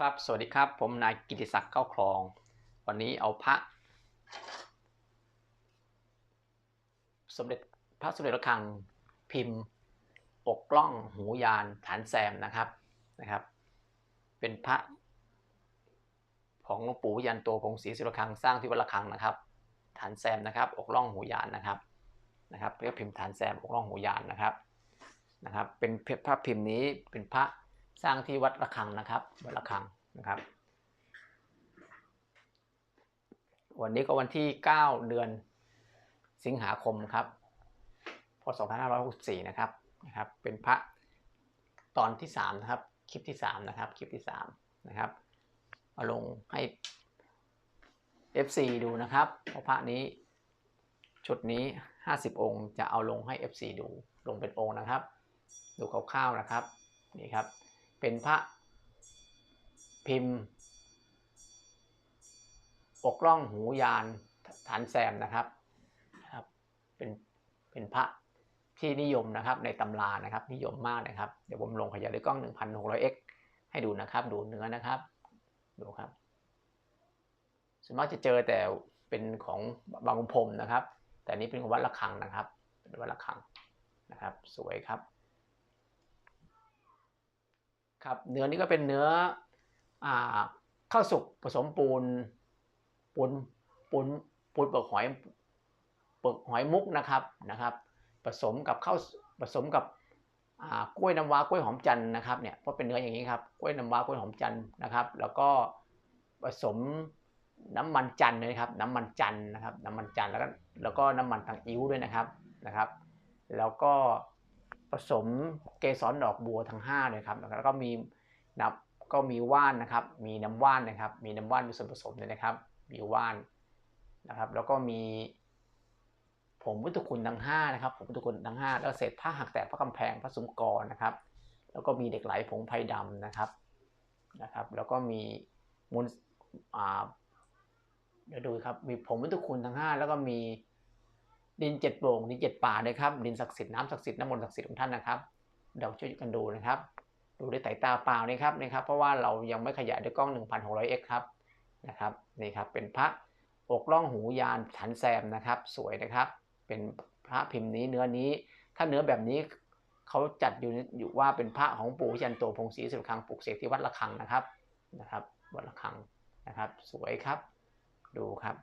ครับ สวัสดีครับ ผมนายกิติศักดิ์เข้าคลอง วันนี้เอาพระ สมเด็จพระสมเด็จระฆังพิมพ์ ปกกล้องหูยานฐานแซมนะครับนะครับ เป็นพระ ของหลวงปู่ยันโตพงศรีสุรคังสร้างที่วัดระฆังนะครับ ฐานแซมนะครับ อกล่องหูยานนะครับนะครับเรียกพิมพ์ฐานแซมอกล่องหูยานนะครับนะครับ เป็นพระพิมพ์นี้เป็นพระ สร้างที่วัดระฆังนะครับ วัดระฆังนะครับ วันนี้ก็วันที่ 9 เดือนสิงหาคมครับ พศ 2564 นะครับนะครับ เป็นพระตอนที่ 3 นะครับ คลิปที่ 3 นะครับ คลิปที่ 3 นะครับเอาลงให้ FC ดูนะครับเพราะพระนี้ชุดนี้ 50 องค์ จะเอาลงให้ FC ดู ลงเป็นองค์นะครับ ดูคร่าวๆนะครับ นี่ครับ เป็นพระพิมพ์ ปกล่องหูยานฐานแซมนะครับครับเป็นเป็นพระที่นิยมนะครับในตำรานะครับ นิยมมากนะครับ เดี๋ยวผมลงขยายด้วยกล้อง 1600x ให้ดูนะครับ ดูเนื้อนะครับ ดูครับส่วนมากจะเจอแต่เป็นของบางขุนพรมนะครับ แต่นนี้เป็นของวัดระฆังนะครับ เป็นวัดระฆังนะครับ สวยครับ ครับเนื้อนี้ก็เป็นเนื้ออข้าวสุกผสมปูนปูนปูนปูนเปลือกหอยเปลือกหอยมุกนะครับนะครับ ผสมกับข้าวผสมกับกล้วยน้ำว้ากล้วยหอมจันนะครับเนี่ยเพราะเป็นเนื้ออย่างนี้ครับกล้วยน้ำว้ากล้วยหอมจันนะครับ แล้วก็ผสมน้ำมันจันนะครับ น้ำมันจันนะครับ น้ำมันจันแล้วก็แล้วก็น้ำมันทางอิ้วด้วยนะครับนะครับ แล้วก็ สมเกสรดอกบัวทั้ง5เลยครับแล้วก็มีนับก็มีว่านนะครับ มีน้ำว่านนะครับ มีน้ำว่านมีส่วนผสมเลยนะครับ มีว่านนะครับ แล้วก็มีผงพุทธคุณทั้ง5นะครับผงพุทธคุณทั้ง 5 แล้วเศษผ้าหักแตกพระกำแพงพระสุมกรนะครับ แล้วก็มีเด็กไหลผงไพดำนะครับนะครับ แล้วก็มีมูลอ่าเดี๋ยวดูครับมีผงพุทธคุณทั้ง 5 แล้วก็มี ดินเจ็ดโป่งดินเจ็ดป่าเลยครับดินศักดิ์สิทธิ์น้ำศักดิ์สิทธิ์น้ำมนต์ศักดิ์สิทธิ์ของท่านนะครับเดี๋ยวช่วยกันดูนะครับ ดูด้วยสายตาเปล่านี่ครับนี่ครับ เพราะว่าเรายังไม่ขยายด้วยกล้อง 1600x ครับนะครับนี่ครับเป็นพระอกล่องหูยานฐานแซมนะครับ สวยนะครับ เป็นพระพิมพ์นี้เนื้อนี้ ถ้าเนื้อแบบนี้เขาจัดอยู่อยู่ว่าเป็นพระของปู่ยันโตพงศรีสุรคังปลูกเสกที่วัดระฆังนะครับนะครับวัดระฆังนะครับ สวยครับ ดูครับ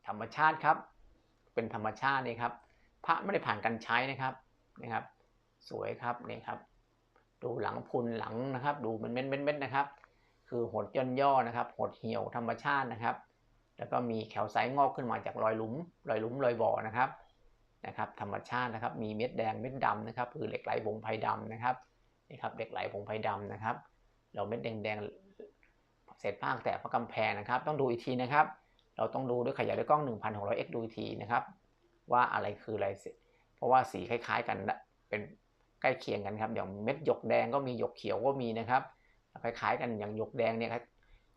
ธ รรมชาติครับ เป็นธรรมชาตินี่ครับพระไม่ได้ผ่านการใช้นะครับนะครับ สวยครับนี่ครับ ดูหลังพุนหลังนะครับ ดูเป็นเม็ดเม็ดนะครับ คือหดย่นย่อนะครับ หดเหี่ยวธรรมชาตินะครับ แล้วก็มีแขวไซงอกขึ้นมาจากรอยหลุม รอยหลุมรอยบ่อนะครับนะครับ ธรรมชาตินะครับ มีเม็ดแดงเม็ดดำนะครับ คือเหล็กไหลผงไพดำนะครับนี่ครับเหล็กไหลผงไพดำนะครับ เราเม็ดแดงแดงเศษผ้าแตกพระกำแพงนะครับ ต้องดูอีกทีนะครับ เราต้องดูด้วยขยายด้วยกล้อง 1600x ดูอีกทีนะครับ ว่าอะไรคืออะไร เพราะว่าสีคล้ายๆกันเป็นใกล้เคียงกันครับอย่างเม็ดหยกแดงก็มีหยกเขียวก็มีนะครับคล้ายๆ กันอย่างหยกแดงเนี่ย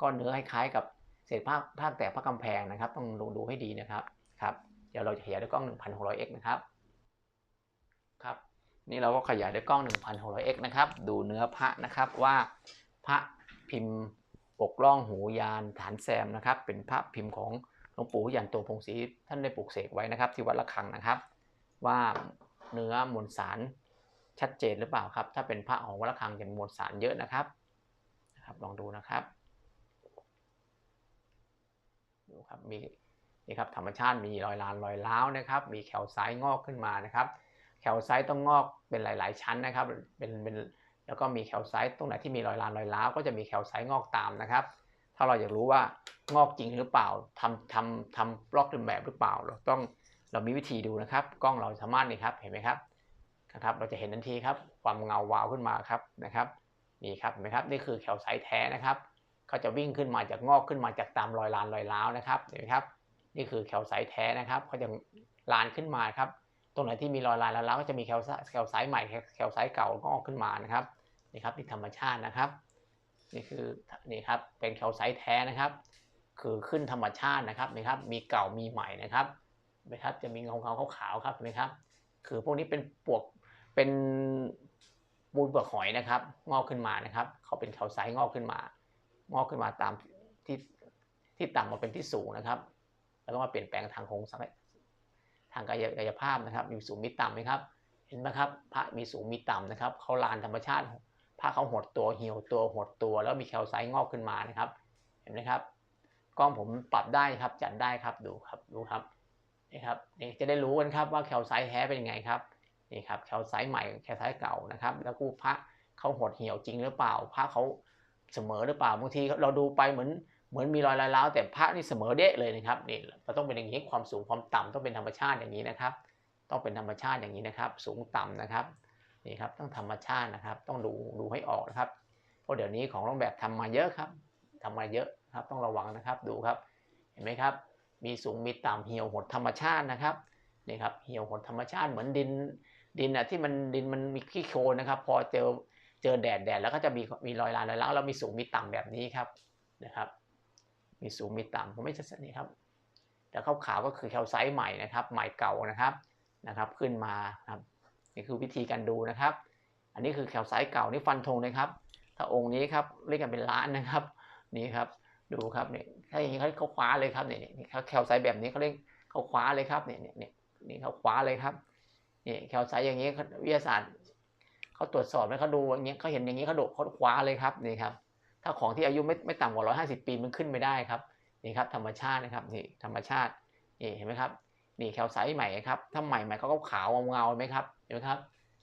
ก็เนื้อคล้ายๆกับเศษผ้าผ้าแตกผ้ากำแพงนะครับ ต้องดูดูให้ดีนะครับครับเดี๋ยวเราจะขยายด้วยกล้อง 1600x นะครับครับนี่เราก็ขยายด้วยกล้อง 1600x นะครับ ดูเนื้อพระนะครับว่าพระพิมพ์ ปกล่องหูยานฐานแซมนะครับ เป็นพระพิมพ์ของหลวงปู่ยันโตพงศรีท่านได้ปลูกเสกไว้นะครับ ที่วัดระฆังนะครับ ว่าเนื้อมวลสารชัดเจนหรือเปล่าครับ ถ้าเป็นพระของวัดระฆังจะมวลสารเยอะนะครับนะครับลองดูนะครับดูครับมีนี่ครับธรรมชาติมีรอยลานรอยล้าวนะครับ มีแขวซ้ายงอกขึ้นมานะครับ แขวซ้ายต้องงอกเป็นหลาย ๆ ชั้นนะครับ เป็นเป็น แล้วก็มีแขวซ้ายตรงไหนที่มีรอยลานรอยล้าวก็จะมีแขวซ้ายงอกตามนะครับ ถ้าเราอยากรู้ว่างอกจริงหรือเปล่าทำทำทำลอกเลียนแบบหรือเปล่า เราต้องเรามีวิธีดูนะครับ กล้องเราสามารถนี่ครับเห็นไหมครับนะครับเราจะเห็นทันทีครับความเงาวาวขึ้นมาครับนะครับนี่ครับเห็นไหมครับนี่คือแขวซ้ายแท้นะครับเขาจะวิ่งขึ้นมาจากงอกขึ้นมาจากตามรอยลานรอยล้าวนะครับเห็นไหมครับนี่คือแขวซ้ายแท้นะครับเขาจะลานขึ้นมาครับตรงไหนที่มีรอยลานแล้วก็จะมีแขวแขวซ้ายใหม่แขวซ้ายเก่างอกขึ้นมานะครับ นี่ครับนี่ธรรมชาตินะครับ นี่คือนี่ครับเป็นแคลไซต์แท้นะครับ คือขึ้นธรรมชาตินะครับนะครับ มีเก่ามีใหม่นะครับนะครับจะมีเงาเงาขาวๆครับนะครับ คือพวกนี้เป็นปวกเป็นปูนเปลือกหอยนะครับ งอกขึ้นมานะครับ เขาเป็นแคลไซต์งอกขึ้นมา งอกขึ้นมาตามที่ที่ต่ำมาเป็นที่สูงนะครับ แล้วก็มาเปลี่ยนแปลงทางโครงสร้างทางกายกายภาพนะครับ มีสูงมีต่ำไหมครับ เห็นไหมครับ พระมีสูงมีต่ำนะครับ เขาลานธรรมชาติ พระเขาหดตัวเหี่ยวตัวหดตัวแล้วมีแคลไซต์งอกขึ้นมานะครับ เห็นไหมครับ กล้องผมปรับได้ครับจัดได้ครับดูครับดูครับนี่ครับนี่จะได้รู้กันครับว่าแคลไซต์แท้เป็นยังไงครับนี่ครับแคลไซต์ใหม่แคลไซต์เก่านะครับ แล้วกูพระเขาหดเหี่ยวจริงหรือเปล่าพระเขาเสมอหรือเปล่าบางทีเราดูไปเหมือนเหมือนมีรอยร้าวแต่พระนี่เสมอเดะเลยนะครับนี่เราต้องเป็นอย่างนี้ความสูงความต่ำต้องเป็นธรรมชาติอย่างนี้นะครับ ต้องเป็นธรรมชาติอย่างนี้นะครับ สูงต่ำนะครับ นี่ครับต้องธรรมชาตินะครับ ต้องดูดูให้ออกนะครับเพราะเดี๋ยวนี้ของโรงแบบทำมาเยอะครับทำมาเยอะครับต้องระวังนะครับดูครับ เห็นไหมครับ มีสูงมีต่ำเหี่ยวหดธรรมชาตินะครับนี่ครับเหี่ยวหดธรรมชาติเหมือนดินดินอะที่มันดินมันมีขี้โคลนนะครับ พอเจอเจอแดดแดดแล้วก็จะมีมีรอยลานรอยล้าวแล้วมีสูงมีต่ำแบบนี้ครับนะครับ มีสูงมีต่ำผมไม่จะสันนี่ครับ แต่ขาวขาวๆก็คือแคลไซต์ใหม่นะครับ ใหม่เก่านะครับนะครับ ขึ้นมาครับ นี่คือวิธีการดูนะครับ อันนี้คือแคลไซต์เก่านี่ฟันธงนะครับ ถ้าองค์นี้ครับเรียกกันเป็นล้านนะครับนี่ครับดูครับเนี่ยถ้าอย่างนี้เขาคว้าเลยครับเนี่ยนี่เขาแคลไซต์แบบนี้เขาเรียกเขาคว้าเลยครับเนี่ยเนี่ยเนี่ยนี่เขาคว้าเลยครับนี่แคลไซต์อย่างนี้วิทยาศาสตร์เขาตรวจสอบแล้วเขาดูอย่างเงี้ยเขาเห็นอย่างนี้เขาโดดเขาคว้าเลยครับนี่ครับถ้าของที่อายุไม่ไม่ต่ำกว่า 150 ปีมันขึ้นไม่ได้ครับนี่ครับธรรมชาตินะครับนี่ธรรมชาตินี่เห็นไหมครับนี่แคลไซต์ใหม่ครับถ้าใหม่ใหม่เขาก็ขาวเงาๆไหมครับ เห็นไหมครับ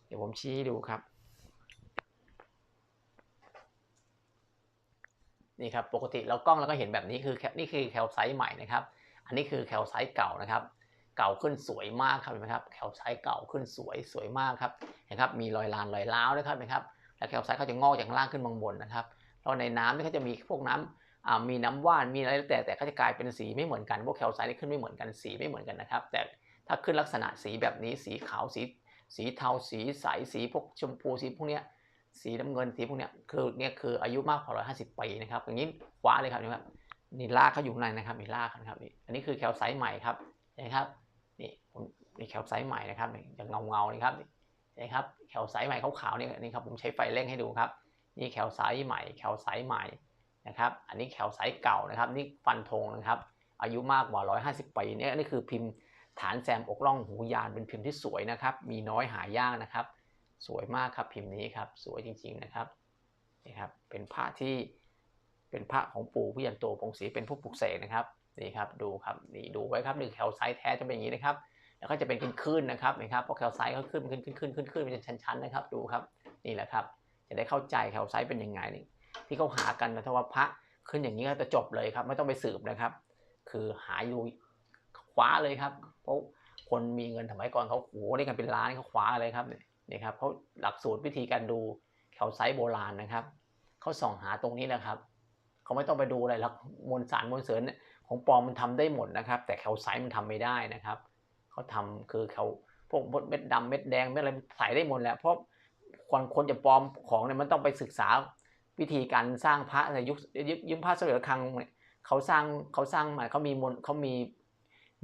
เดี๋ยวผมชี้ให้ดูครับ นี่ครับปกติเรากล้องเราก็เห็นแบบนี้คือนี่คือแคลไซต์ใหม่นะครับ อันนี้คือแคลไซต์เก่านะครับ เก่าขึ้นสวยมากครับเห็นไหมครับแคลไซต์เก่าขึ้นสวยสวยมากครับเห็นครับมีรอยลานรอยร้าวนะครับเห็นครับแล้วแคลไซต์เขาจะงอกจากล่างขึ้นบางบนนะครับแล้วในน้ำนี่เขาจะมีพวกน้ำอ่ามีน้ำว่านมีอะไรแต่แต่ก็จะกลายเป็นสีไม่เหมือนกันพวกแคลไซต์นี่ขึ้นไม่เหมือนกันสีไม่เหมือนกันนะครับ แต่ถ้าขึ้นลักษณะสีแบบนี้สีขาวสี สีเทาสีใสสีพวกชมพูสีพวกเนี้ยสีน้ำเงินสีพวกเนี้ยคือเนี่ยคืออายุมากกว่า150ปีนะครับอย่างนี้คว้าเลยครับนี่ครับนี่ลากเขาอยู่ในนะครับมีลากนะครับนี่อันนี้คือแคลไซต์ใหม่ครับนะครับนี่ผมนี่แคลไซต์ใหม่นะครับอย่างเงาเงานี่ครับนี่นะครับแคลไซต์ใหม่ขาวๆนี่นี่ครับผมใช้ไฟเร่งให้ดูครับนี่แคลไซต์ใหม่แคลไซต์ใหม่นะครับอันนี้แคลไซต์เก่านะครับนี่ฟันธงนะครับอายุมากกว่า 150 ปีเนี่ยนี่คือพิมพ์ ฐานแซมอกล่องหูยานเป็นพิมพ์ที่สวยนะครับ มีน้อยหายากนะครับ สวยมากครับพิมพ์นี้ครับ สวยจริงๆนะครับนี่ครับเป็นพระที่เป็นพระของปู่ผู้ยันโตพงศรีเป็นผู้ปลุกเสกนะครับนี่ครับดูครับนี่ดูไว้ครับนี่แคลไซต์แท้จะเป็นอย่างนี้นะครับ แล้วก็จะเป็นคลื่นนะครับนะครับเพราะแคลไซต์เขาขึ้นขึ้นขึ้นขึ้นขึ้นขึ้นเป็นชั้นๆนะครับดูครับนี่แหละครับ จะได้เข้าใจแคลไซต์เป็นยังไงนี่ที่เขาหากันนะถ้าว่าพระขึ้นอย่างนี้ก็จะจบเลยครับ ไม่ต้องไปสืบนะครับ คือหาอยู่คว้าเลยครับ เพราะคนมีเงินสมัยก่อนเขาโหได้กันเป็นล้านเขาคว้าเลยครับเนี่ยครับเขาหลักสูตรวิธีการดูแคลไซต์โบราณนะครับเขาส่องหาตรงนี้นะครับเขาไม่ต้องไปดูอะไรหรอกมวลสารมวลเสริญของปลอมมันทำได้หมดนะครับ แต่แคลไซต์มันทำไม่ได้นะครับเขาทำคือเขาพวกเม็ดดำเม็ดแดงเม็ดอะไรใส่ได้หมดแหละเพราะคนคนจะปลอมของเนี่ยมันต้องไปศึกษาวิธีการสร้างพระในยุคยุคพระสมเด็จระฆังเนี่ยเขาสร้างเขาสร้างมาเขามีมนเขามี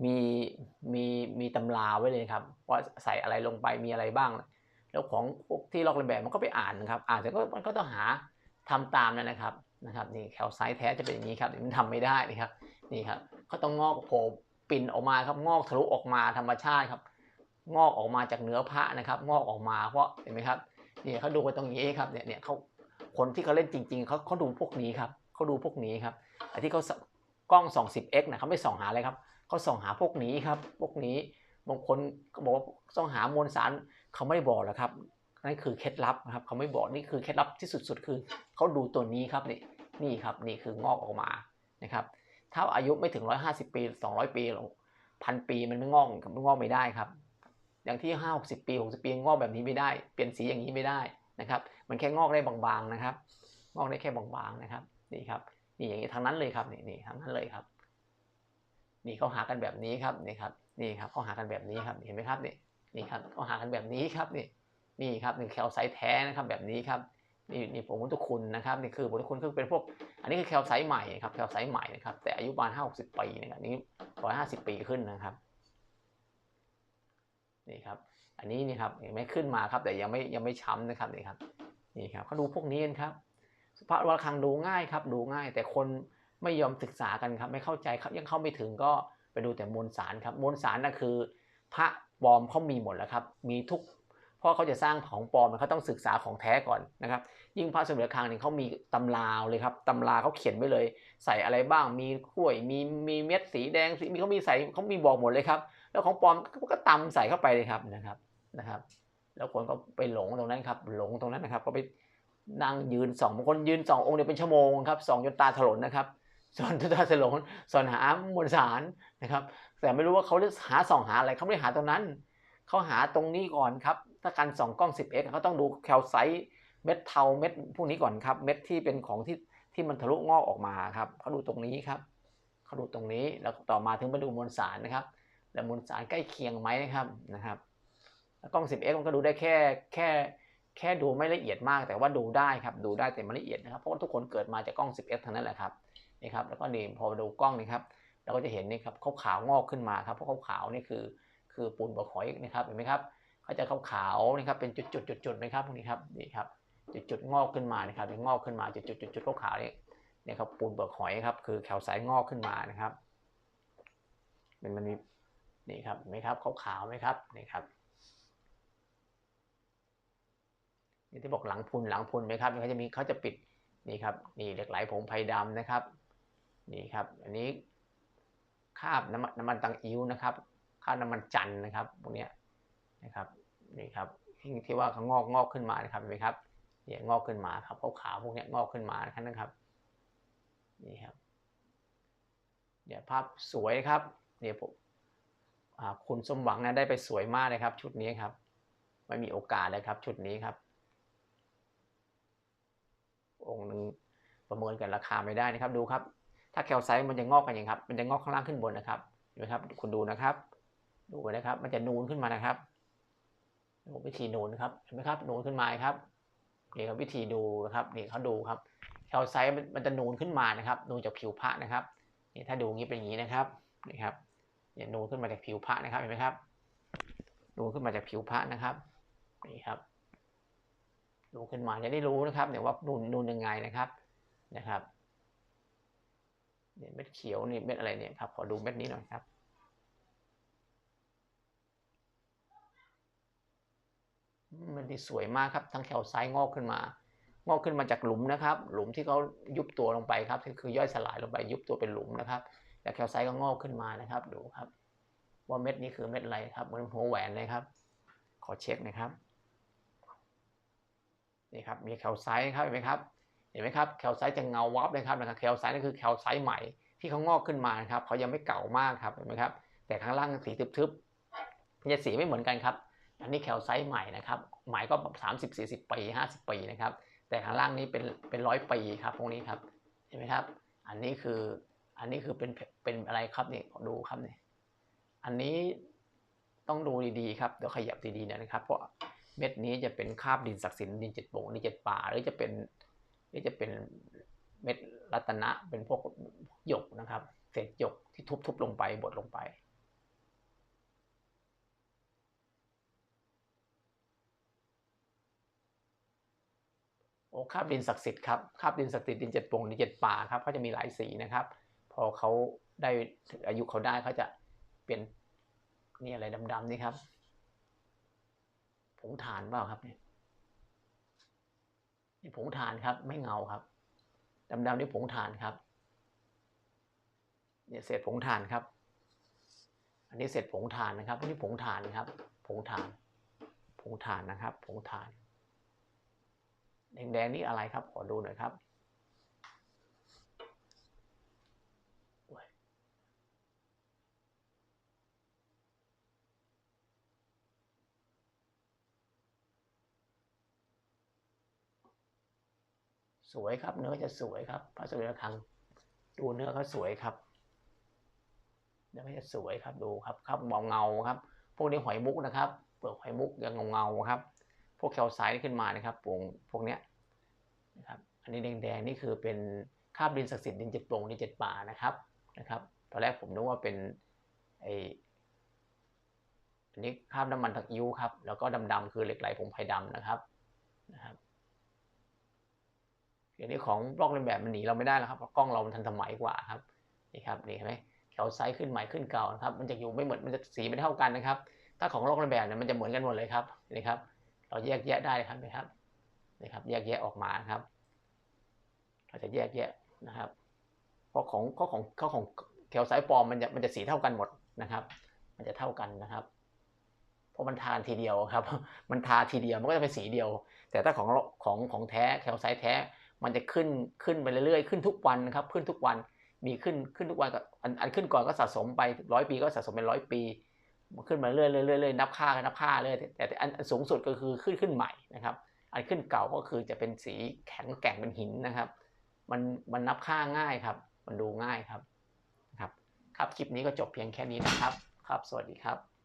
มีมีมีตำราไว้เลยครับว่าใส่อะไรลงไปมีอะไรบ้าง แล้วของพวกที่ลอกเลียนแบบมันก็ไปอ่านนะครับ อ่านเสร็จก็มันก็ต้องหาทำตามนั่นนะครับนะครับนี่แคลไซต์แท้จะเป็นอย่างนี้ครับมันทำไม่ได้นะครับนี่ครับเขาต้องงอกโผล่ปิ่นออกมาครับงอกทะลุออกมาธรรมชาติครับ งอกออกมาจากเนื้อพระนะครับ งอกออกมาเพราะเห็นไหมครับนี่เขาดูกันตรงนี้ครับเนี่ยเนี่ยเขาคนที่เขาเล่นจริง ๆเขาเขาดูพวกนี้ครับเขาดูพวกนี้ครับไอ้ที่เขากล้อง 20x นะเขาไม่ส่องหาอะไรครับ เขาส่องหาพวกนี้ครับ พวกนี้บางคนก็บอกว่าต้องหามวลสารเขาไม่ได้บอกหรอกครับนั่นคือเคล็ดลับนะครับ เขาไม่บอกนี่คือเคล็ดลับที่สุดๆคือเขาดูตัวนี้ครับนี่นี่ครับนี่คืองอกออกมานะครับ ถ้าอายุไม่ถึง 150 ปี 200 ปีหรอกพันปีมันไม่งอกมันงอกไม่ได้ครับ อย่างที่ 5 60 ปี 60 ปีงอกแบบนี้ไม่ได้ เปลี่ยนสีอย่างนี้ไม่ได้นะครับ มันแค่งอกได้บางๆนะครับ งอกได้แค่บางๆนะครับนี่ครับนี่อย่างนี้ทั้งนั้นเลยครับนี่นี่ทั้งนั้นเลยครับ นี่เขาหากันแบบนี้ครับนี่ครับนี่ครับเขาหากันแบบนี้ครับเห็นไหมครับนี่นี่ครับเขาหากันแบบนี้ครับนี่นี่ครับนี่แคลไซต์แท้นะครับแบบนี้ครับนี่นี่ผงพุทธคุณนะครับนี่คือผงพุทธคุณคือเป็นพวก อันนี้คือแคลไซต์ใหม่ครับแคลไซต์ใหม่นะครับแต่อายุประมาณห้าหกสิบปีนะครับนี้ร้อยห้าสิบปีขึ้นนะครับนี่ครับอันนี้นี่ครับเห็นไหมขึ้นมาครับแต่ยังไม่ยังไม่ช้ำนะครับนี่ครับนี่ครับเขาดูพวกนี้กันครับพระระฆังดูง่ายครับดูง่าย แต่คน ไม่ยอมศึกษากันครับ ไม่เข้าใจครับยังเข้าไม่ถึงก็ไปดูแต่มวลสารครับมวลสารนั่นคือ พระปลอมเขามีหมดแล้วครับ มีทุกเพราะเขาจะสร้างของปลอมเขาต้องศึกษาของแท้ก่อนนะครับ ยิ่งพระสมเด็จระฆังเนี่ยเขามีตำราเลยครับตำราเขาเขียนไว้เลย ใส่อะไรบ้างมีกล้วยมีมีเม็ดสีแดงสีมีเขามีใส่เขามีบอกหมดเลยครับ แล้วของปลอมก็ตำใส่เข้าไปเลยครับนะครับนะครับ แล้วคนก็ไปหลงตรงนั้นครับ หลงตรงนั้นนะครับ ก็ไปนั่งยืนสองบางคนยืนสององค์เดียเป็นชั่วโมงครับสองจนตาถลนนะครับ ส่วนตาถลนส่วนหามวลสารนะครับ แต่ไม่รู้ว่าเขาหาส่องหาอะไรเขาไม่ได้หาตรงนั้น เขาหาตรงนี้ก่อนครับ ถ้าการส่องกล้อง 10x เขาต้องดูแคลไซต์เม็ดเทาเม็ดพวกนี้ก่อนครับ เม็ดที่เป็นของที่ที่มันทะลุงอกออกมาครับเขาดูตรงนี้ครับเขาดูตรงนี้แล้วต่อมาถึงมาดูมวลสารนะครับ แล้วมวลสารใกล้เคียงไหมนะครับนะครับกล้อง 10x มันก็ดูได้แค่แค่แค่ดูไม่ละเอียดมากแต่ว่าดูได้ครับดูได้แต่ไม่ละเอียดนะครับเพราะว่าทุกคนเกิดมาจากกล้อง 10x ทั้งนั้นแหละครับ นี่ครับแล้วก็นี่พอดูกล้องนี่ครับเราก็จะเห็นนี่ครับขาวขาวงอกขึ้นมาครับเพราะขาวขาวนี่คือคือปูนบกหอยนะครับเห็นไหมครับเขาจะขาวขาวนี่ครับเป็นจุดจุดจุดจุดๆนะครับพวกนี้ครับนี่ครับจุดจุดๆงอกขึ้นมานะครับงอกขึ้นมาจุดจุดจุดจุดขาวขาวๆนี่นี่ครับปูนเปลือกหอยครับคือแคลไซต์งอกขึ้นมานะครับมันมันมีนี่ครับเห็นไหมครับขาวขาวๆไหมครับนี่ครับนี่ที่บอกหลังพุนหลังพุนไหมครับเขาจะมีเขาจะปิดนี่ครับนี่เหล็กไหลผงไผ่ดำนะครับ นี่ครับ อันนี้คราบน้ำมันน้ำมันตังอิ้วนะครับคราบน้ำมันจันนะครับพวกนี้นะครับนี่ครับที่ที่ว่าเขางอกงอกขึ้นมานะครับเห็นไหมครับเนี่ยงอกขึ้นมาครับขาวขาวๆพวกนี้งอกขึ้นมานะครับนี่ครับเดี๋ยวภาพสวยครับเนี่ยผมคุณสมหวังนะได้ไปสวยมากเลยครับ ชุดนี้ครับ ไม่มีโอกาสเลยครับชุดนี้ครับ องค์หนึ่งประเมินกันราคาไม่ได้นะครับดูครับ ถ้าแคลไซต์มันจะงอกกันอย่างครับ มันจะงอกข้างล่างขึ้นบนนะครับเห็นไหมครับ คุณดูนะครับ ดูนะครับ มันจะนูนขึ้นมานะครับดูวิธีนูนครับ เห็นไหมครับ นูนขึ้นมาครับ นี่ครับวิธีดูนะครับ นี่เขาดูครับ แคลไซต์มันจะนูนขึ้นมานะครับ นูนจากผิวพระนะครับ นี่ถ้าดูงี้เป็นอย่างนี้นะครับ นี่ครับเนี่ยนูนขึ้นมาจากผิวพระนะครับ เห็นไหมครับ นูนขึ้นมาจากผิวพระนะครับ นี่ครับ นูนขึ้นมาจะได้รู้นะครับเนี่ยว่านูนนูนยังไงนะครับ นะครับ เนี่ยเม็ดเขียวนี่เม็ดอะไรเนี่ยครับขอดูเม็ดนี้หน่อยครับ มันดีสวยมากครับทั้งแคลไซต์งอกขึ้นมา งอกขึ้นมาจากหลุมนะครับ หลุมที่เขายุบตัวลงไปครับคือย่อยสลายลงไปยุบตัวเป็นหลุมนะครับแต่แคลไซต์ก็งอกขึ้นมานะครับ ดูครับ ว่าเม็ดนี้คือเม็ดอะไรครับเหมือนหัวแหวนเลยครับ ขอเช็คนะครับนี่ครับมีแคลไซต์ครับเห็นไหมครับ ห็นไหมครับแคลไซต์จะเงาวับเลยครับนะครับแคลไซต์นั่นคือแคลไซต์ใหม่ที่เขางอกขึ้นมานะครับเขายังไม่เก่ามากครับเห็นไหมครับแต่ข้างล่างสีทึบๆมันจะสีไม่เหมือนกันครับอันนี้แคลไซต์ใหม่นะครับใหม่ก็สามสิบสี่สิบปีห้าสิบปีนะครับแต่ข้างล่างนี้เป็นเป็นร้อยปีครับพวกนี้ครับเห็นไหมครับ อันนี้คืออันนี้คือเป็นเป็นอะไรครับนี่ดูครับนี่อันนี้ต้องดูดีๆครับเดี๋ยวขยับดีๆนะครับ เพราะเม็ดนี้จะเป็นคาบดินศักดิ์สิทธิ์ดินเจ็ดโป่งดินเจ็ดป่าหรือจะเป็น หรือจะเป็นเม็ดรัตนะเป็นพวกหยกนะครับ เศษหยกที่ทุบๆลงไปบดลงไปโอ้คาบดินศักดิ์สิทธิ์ครับคาบดินศักดิ์สิทธิ์ดินเจ็ดปงดินเจ็ดป่าครับเขาจะมีหลายสีนะครับ พอเขาได้อายุเขาได้เขาจะเปลี่ยนนี่อะไรดำๆนี่ครับผงถ่านเปล่าครับเนี่ย นี่ผงถ่านครับ ไม่เงาครับดำๆนี่ผงถ่านครับเนี่ยเศษผงถ่านครับ อันนี้เศษผงถ่านนะครับอันนี้ผงถ่านครับ ผงถ่าน ผงถ่านนะครับ ผงถ่าน แดงๆนี่อะไรครับ ขอดูหน่อยครับ สวยครับ เนื้อจะสวยครับ พระสมเด็จระฆังดูเนื้อเขาสวยครับเนื้อเขาจะสวยครับดูครับครับมองเงาครับ พวกนี้หอยมุกนะครับเปลือกหอยมุกยังเงาเงาๆครับ พวกแคลไซต์ขึ้นมานะครับปวงพวกเนี้ยนะครับอันนี้แดงๆนี่คือเป็นคาบดินศักดิ์สิทธิ์ดินเจ็ดโปร่งดินเจ็ดป่านะครับนะครับ ตอนแรกผมนึกว่าเป็นไออันนี้คาบน้ำมันทักอิ้วครับแล้วก็ดำๆคือเหล็กไหลผงไผ่ดำนะครับนะครับ เดี๋ยวนี้ของบล็อกเลียนแบบมันหนีเราไม่ได้แล้วครับเพราะกล้องเรามันทันสมัยกว่าครับนี่ครับนี่เห็นไหมแถวไซส์ขึ้นใหม่ขึ้นเก่านะครับ มันจะอยู่ไม่เหมือนมันจะสีไม่เท่ากันนะครับ ถ้าของบล็อกเลียนแบบเนี่ยมันจะเหมือนกันหมดเลยครับนี่ครับ เราแยกแยะได้ครับนี่ครับนี่ครับ แยกแยะออกมาครับ เราจะแยกแยะนะครับเพราะของข้อของข้อของแถวไซส์ปลอมมันจะมันจะสีเท่ากันหมดนะครับ มันจะเท่ากันนะครับเพราะมันทานทีเดียวครับ มันทาทีเดียวมันก็จะเป็นสีเดียว แต่ถ้าของของของแท้แคลไซต์แท้ มันจะขึ้นขึ้นไปเรื่อยๆ ขึ้นทุกวันนะครับ ขึ้นทุกวันมีขึ้นขึ้นทุกวันก็อันอันขึ้นก่อนก็สะสมไปร้อยปีก็สะสมเป็นร้อยปี มันขึ้นมาเรื่อยๆเรื่อยๆนับค่ากันนับค่าเลยแต่แต่อันสูงสุดก็คือขึ้นขึ้นใหม่นะครับ อันขึ้นเก่าก็คือจะเป็นสีแข็งแกร่งเป็นหินนะครับ มันมันนับค่าง่ายครับ มันดูง่ายครับครับ ครับคลิปนี้ก็จบเพียงแค่นี้นะครับ ครับ สวัสดีครับ